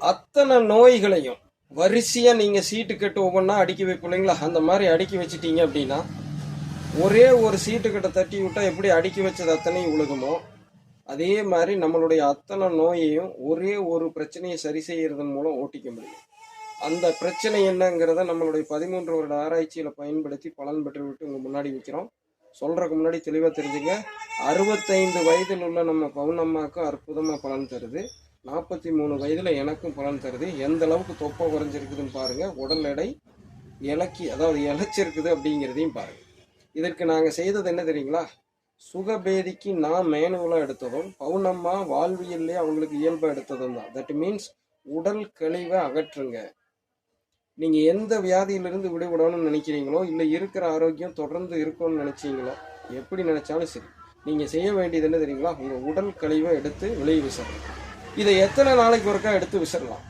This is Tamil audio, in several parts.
அத்தனை நோய்களையும் வரிசையா நீங்க சீட்டு கட்டு ஒவ்வொன்றா அடுக்கி வைப்பீங்களா அந்த மாதிரி அடுக்கி வச்சிட்டீங்க அப்படின்னா ஒரே ஒரு சீட்டு கட்டை தட்டி விட்டா எப்படி அடுக்கி வச்சது அத்தனையும் உழுகுமோ அதே மாதிரி நம்மளுடைய அத்தனை நோயையும் ஒரே ஒரு பிரச்சனையை சரி செய்யறதன் மூலம் ஓட்டிக்க முடியும். அந்த பிரச்சனை என்னங்கிறத நம்மளுடைய பதிமூன்று வருட ஆராய்ச்சியில பயன்படுத்தி பலன் பெற்று விட்டு உங்க முன்னாடி வைக்கிறோம் சொல்றதுக்கு முன்னாடி தெளிவா தெரிஞ்சுங்க. அறுபத்தைந்து வயதில் உள்ள நம்ம பவுனம்மாக்கும் அற்புதமா பலன் தருது. நாற்பத்தி மூணு வயதில் எனக்கும் பலன் தருது. எந்த அளவுக்கு தொப்பை குறைஞ்சிருக்குதுன்னு பாருங்க. உடல் எடை இலக்கி அதாவது இழைச்சிருக்குது அப்படிங்கிறதையும் பாருங்க. இதற்கு நாங்கள் செய்தது என்ன தெரியுங்களா? சுகபேதிக்கு நான் மேனுவலாக எடுத்ததும் பவுனம்மா வாழ்வியல்லே அவங்களுக்கு இயல்பாக எடுத்ததும் தான். தட் மீன்ஸ் உடல் கழிவை அகற்றுங்க. நீங்கள் எந்த வியாதியிலிருந்து விடுபடணும்னு நினைக்கிறீங்களோ இல்லை இருக்கிற ஆரோக்கியம் தொடர்ந்து இருக்கணும்னு நினைச்சீங்களோ எப்படி நினைச்சாலும் சரி. நீங்கள் செய்ய வேண்டியது என்ன தெரியுங்களா? உங்கள் உடல் கழிவை எடுத்து வெளியே விசிறணும் இதை எத்தனை நாளைக்கு ஒருக்கா எடுத்து விசிறலாம்?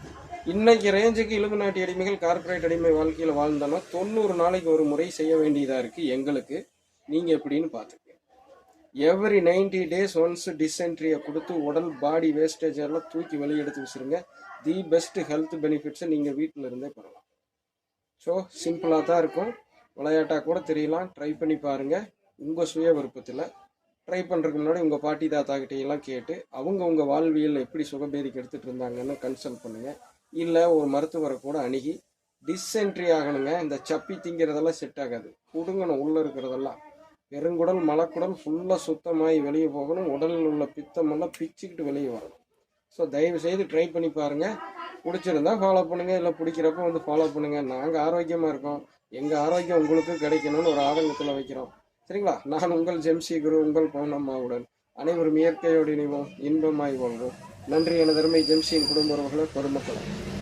இன்னைக்கு ரேஞ்சுக்கு இலுமினாட்டி அடிமைகள் கார்ப்பரேட் அடிமை வாழ்க்கையில் வாழ்ந்தோன்னா தொண்ணூறு நாளைக்கு ஒரு முறை செய்ய வேண்டியதாக இருக்குது எங்களுக்கு. நீங்கள் எப்படின்னு பார்த்துக்க எவ்ரி நைன்டி டேஸ் ஒன்ஸ் டிசென்ட்ரியை கொடுத்து உடல் பாடி வேஸ்டேஜ் எல்லாம் தூக்கி வெளியே எடுத்து வச்சுருங்க தி பெஸ்ட் ஹெல்த் பெனிஃபிட்ஸை நீங்கள் வீட்டில் இருந்தே பெறலாம் ஸோ சிம்பிளாக தான் இருக்கும். விளையாட்டாக கூட தெரியலாம். ட்ரை பண்ணி பாருங்கள் உங்கள் சுய விருப்பத்தில் ட்ரை பண்ணுறதுக்கு முன்னாடி உங்கள் பாட்டி தாத்தா கிட்டையெல்லாம் கேட்டு அவங்க உங்கள் வாழ்வியல் எப்படி சுகபேதிக்கு எடுத்துகிட்டு இருந்தாங்கன்னு கன்சல்ட் பண்ணுங்கள் இல்லை ஒரு மருத்துவரை கூட அணுகி டிஸ்என்ட்ரி ஆகணுங்க. இந்த சப்பி திங்கிறதெல்லாம் செட் ஆகாது. குடுங்கணும் உள்ளே இருக்கிறதெல்லாம். பெருங்குடல் மலக்குடல் ஃபுல்லாக சுத்தமாகி வெளியே போகணும். உடலில் உள்ள பித்தமெல்லாம் பிச்சுக்கிட்டு வெளியே வரணும். ஸோ தயவு செய்து ட்ரை பண்ணி பாருங்கள் பிடிச்சிருந்தா ஃபாலோ பண்ணுங்கள் இல்லை பிடிக்கிறப்ப வந்து ஃபாலோ பண்ணுங்கள் நாங்கள் ஆரோக்கியமாக இருக்கோம். எங்கள் ஆரோக்கியம் உங்களுக்கு கிடைக்கணும்னு ஒரு ஆதங்கத்தில் வைக்கிறோம். சரிங்களா? நான் உங்கள் ஜெம்சி குரு உங்கள் பவுனம்மாவுடன் அனைவரும் இயற்கையோடு இணைவோம். இன்பமாய் வாழ்வோம். நன்றி எனதருமை ஜெம்சியின் குடும்ப உறவுகளை பொதுமக்களை.